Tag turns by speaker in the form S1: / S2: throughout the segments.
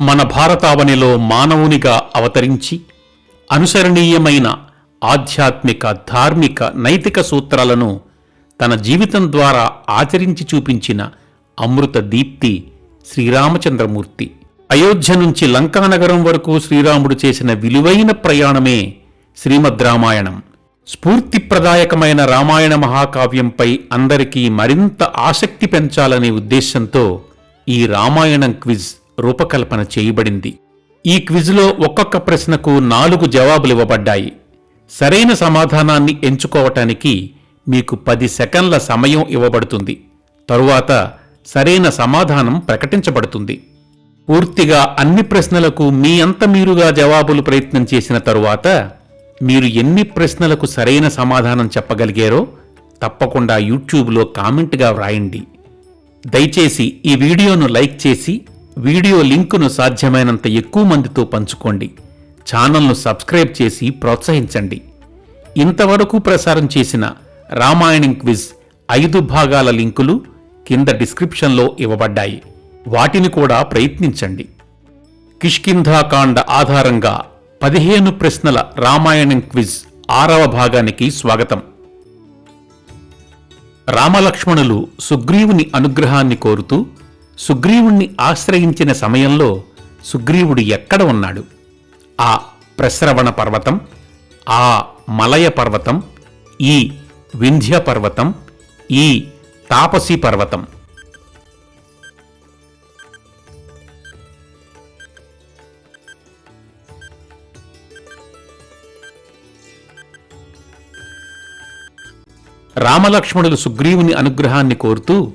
S1: మన భారతావనిలో మానవునిగా అవతరించి అనుసరణీయమైన ఆధ్యాత్మిక ధార్మిక నైతిక సూత్రాలను తన జీవితం ద్వారా ఆచరించి చూపించిన అమృత దీప్తి శ్రీరామచంద్రమూర్తి. అయోధ్య నుంచి లంకానగరం వరకు శ్రీరాముడు చేసిన విలువైన ప్రయాణమే శ్రీమద్ రామాయణం. స్ఫూర్తిప్రదాయకమైన రామాయణ మహాకావ్యంపై అందరికీ మరింత ఆసక్తి పెంచాలనే ఉద్దేశంతో ఈ రామాయణం క్విజ్ రూపకల్పన చేయబడింది. ఈ క్విజ్లో ఒక్కొక్క ప్రశ్నకు నాలుగు జవాబులు ఇవ్వబడ్డాయి సరైన సమాధానాన్ని ఎంచుకోవటానికి మీకు పది సెకండ్ల సమయం ఇవ్వబడుతుంది. తరువాత సరైన సమాధానం ప్రకటించబడుతుంది. పూర్తిగా అన్ని ప్రశ్నలకు మీ అంత మీరుగా జవాబులు ప్రయత్నం చేసిన తరువాత మీరు ఎన్ని ప్రశ్నలకు సరైన సమాధానం చెప్పగలిగారో తప్పకుండా యూట్యూబ్లో కామెంట్గా వ్రాయండి. దయచేసి ఈ వీడియోను లైక్ చేసి వీడియో లింకును సాధ్యమైనంత ఎక్కువ మందితో పంచుకోండి. ఛానల్ను సబ్స్క్రైబ్ చేసి ప్రోత్సహించండి. ఇంతవరకు ప్రసారం చేసిన రామాయణం క్విజ్ ఐదు భాగాల లింకులు కింద డిస్క్రిప్షన్లో ఇవ్వబడ్డాయి. వాటిని కూడా ప్రయత్నించండి. కిష్కింధాకాండ ఆధారంగా పదిహేను ప్రశ్నల రామాయణం క్విజ్ ఆరవ భాగానికి స్వాగతం. రామలక్ష్మణులు సుగ్రీవుని అనుగ్రహాన్ని కోరుతూ సుగ్రీవుణ్ణి ఆశ్రయించిన సమయంలో సుగ్రీవుడు ఎక్కడ ఉన్నాడు? ఆ ప్రశ్రవణ పర్వతం ఆ మలయ పర్వతం ఈ వింధ్య పర్వతం ఈ తాపసి పర్వతం. రామలక్ష్మణులు సుగ్రీవుని అనుగ్రహాన్ని కోరుతూ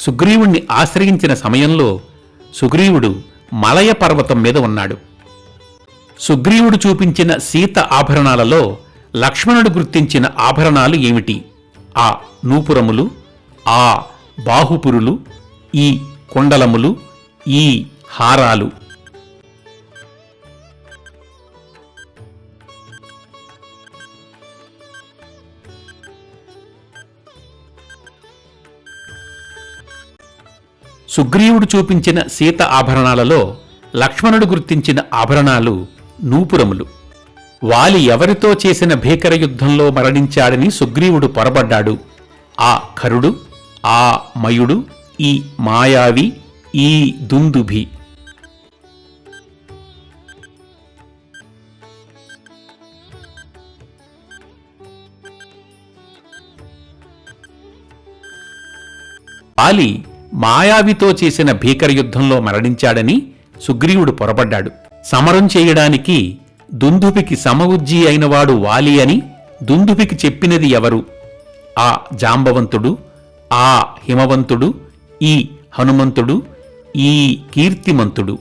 S1: సుగ్రీవుణ్ణి ఆశ్రయించిన సమయంలో సుగ్రీవుడు మలయ పర్వతం మీద ఉన్నాడు. సుగ్రీవుడు చూపించిన సీత ఆభరణాలలో లక్ష్మణుడు గుర్తించిన ఆభరణాలు ఏమిటి? ఆ నూపురములు ఆ బాహుపురులు ఈ కుండలములు ఈ హారాలు. సుగ్రీవుడు చూపించిన సీత ఆభరణాలలో లక్ష్మణుడు గుర్తించిన ఆభరణాలు నూపురములు. వాలి ఎవరితో చేసిన భీకర యుద్ధంలో మరణించాడని సుగ్రీవుడు పొరబడ్డాడు. ఆ ఖరుడు ఆ మయుడు ఈ మాయావి ఈ దుందుభి. వాలి మాయావితో చేసిన భీకర యుద్ధంలో మరణించాడని సుగ్రీవుడు పొరబడ్డాడు సమరం చేయడానికి దుందుపికి సమవుజ్జి అయినవాడు వాలి అని దుందుపికి చెప్పినది ఎవరు? ఆ జాంబవంతుడు ఆ హిమవంతుడు ఈ హనుమంతుడు ఈ కీర్తిమంతుడు.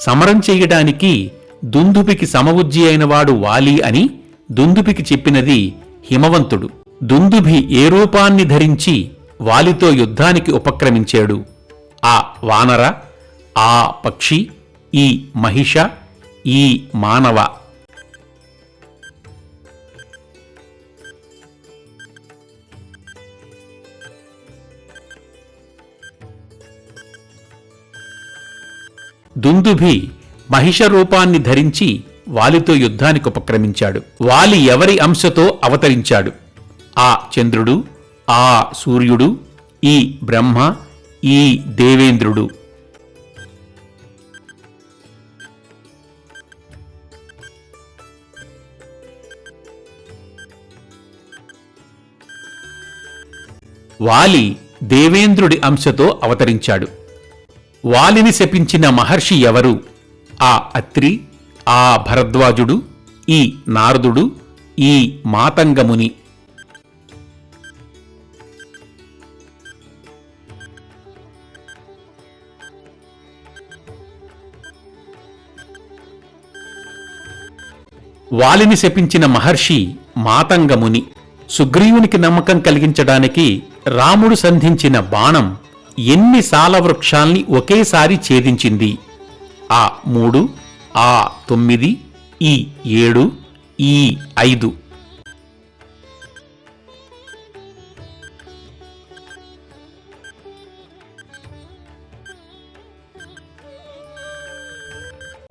S1: సమరం చేయడానికి దుందుపికి సమవుజ్జి అయినవాడు వాలి అని దుందుపికి చెప్పినది హిమవంతుడు. దుందుభి ఏ రూపాన్ని ధరించి వాలితో యుద్ధానికి ఉపక్రమించాడు? ఆ వానర ఆ పక్షి ఈ మహిష ఈ మానవ దుందుభి మహిష రూపాన్ని ధరించి వాలితో యుద్ధానికి ఉపక్రమించాడు. వాలి ఎవరి అంశతో అవతరించాడు? ఆ చంద్రుడు ఆ సూర్యుడు ఈ బ్రహ్మ ఈ దేవేంద్రుడు. వాలి దేవేంద్రుడి అంశతో అవతరించాడు. వాలిని శపించిన మహర్షి ఎవరు? ఆ అత్రి ఆ భరద్వాజుడు ఈ నారదుడు ఈ మాతంగముని. వాలిని శపించిన మహర్షి మాతంగముని. సుగ్రీవునికి నమ్మకం కలిగించడానికి రాముడు సంధించిన బాణం ఎన్ని సాల వృక్షాల్ని ఒకేసారి ఛేదించింది? ఆ మూడు ఆ తొమ్మిది ఈ ఏడు ఈ ఐదు.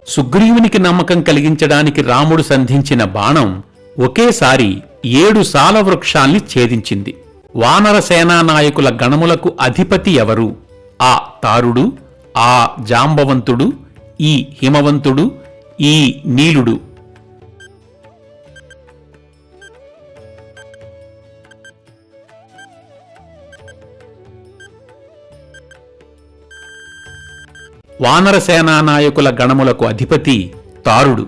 S1: సుగ్రీవునికి నమ్మకం కలిగించడానికి రాముడు సంధించిన బాణం ఒకేసారి ఏడు సాల వృక్షాల్ని ఛేదించింది. వానర సేనానాయకుల గణములకు అధిపతి ఎవరు? ఆ తారుడు ఆ జాంబవంతుడు ఈ హిమవంతుడు ఈ నీలుడు. వానర సేనానాయకుల గణములకు అధిపతి తారుడు.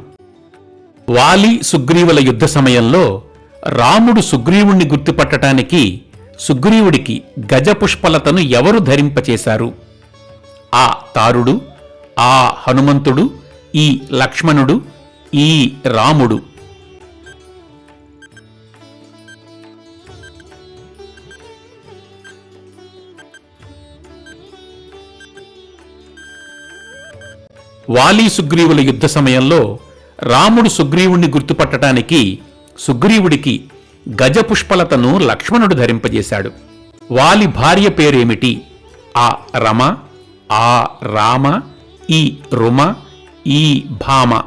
S1: వాలి సుగ్రీవుల యుద్ధ సమయంలో రాముడు సుగ్రీవుణ్ణి గుర్తుపట్టటానికి సుగ్రీవుడికి గజపుష్పలతను ఎవరు ధరింపచేశారు? ఆ తారుడు ఆ హనుమంతుడు ఈ లక్ష్మణుడు ఈ రాముడు. వాలి సుగ్రీవుల యుద్ధ సమయంలో రాముడు సుగ్రీవుణ్ణి గుర్తుపట్టడానికి సుగ్రీవుడికి గజపుష్పలతను లక్ష్మణుడు ధరింపజేశాడు. వాలి భార్య పేరేమిటి? ఆ రమ ఆ రామ ఈ రుమ ఈ భామ.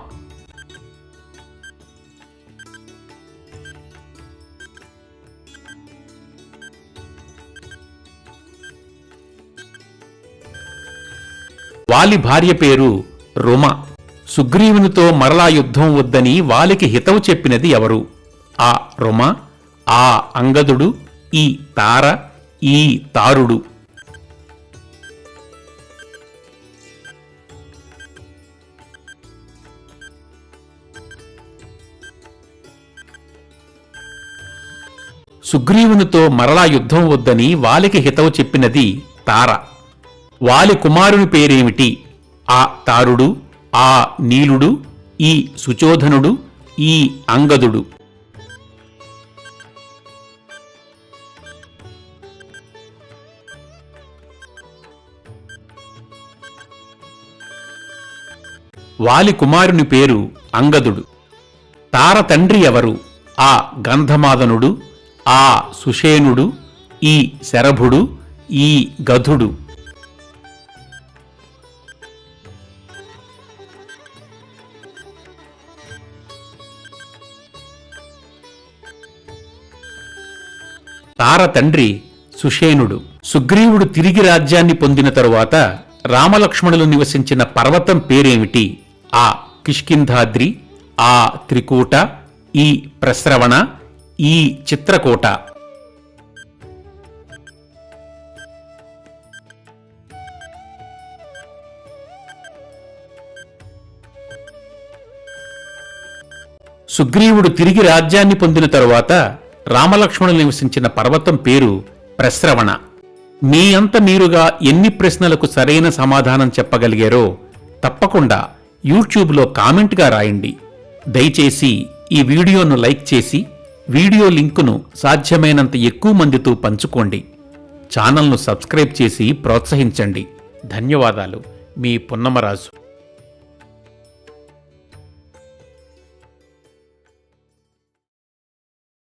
S1: వాలి భార్య పేరు రుమ. సుగ్రీవునితో మరలా యుద్ధం వద్దని వాలికి హితవు చెప్పినది ఎవరు? ఆ రుమ ఆ అంగదుడు ఈ తార ఈ తారుడు. సుగ్రీవునితో మరలా యుద్ధం వద్దని వాలికి హితవు చెప్పినది తార. వాలి కుమారుని పేరేమిటి? ఆ తారుడు ఆ నీలుడు ఈ సుచోధనుడు ఈ అంగదుడు. వాలి కుమారుని పేరు అంగదుడు. తార తండ్రి ఎవరు? ఆ గంధమాదనుడు ఆ సుషేనుడు ఈ శరభుడు ఈ గధుడు. తార తండ్రి సుషేనుడు సుగ్రీవుడు తిరిగి రాజ్యాన్ని పొందిన తరువాత రామలక్ష్మణులు నివసించిన పర్వతం పేరేమిటి? ఆ కిష్కింధాద్రి ఆ త్రికూట ఈ ప్రస్రవణ ఈ చిత్రకూట. సుగ్రీవుడు తిరిగి రాజ్యాన్ని పొందిన తరువాత రామలక్ష్మణులు నివసించిన పర్వతం పేరు ప్రస్రవణ. మీ అంత మీరుగా ఎన్ని ప్రశ్నలకు సరైన సమాధానం చెప్పగలిగారో తప్పకుండా యూట్యూబ్లో కామెంట్గా రాయండి. దయచేసి ఈ వీడియోను లైక్ చేసి వీడియో లింకును సాధ్యమైనంత ఎక్కువ మందితో పంచుకోండి. ఛానల్ను సబ్స్క్రైబ్ చేసి ప్రోత్సహించండి. ధన్యవాదాలు. మీ పున్నమరాజు.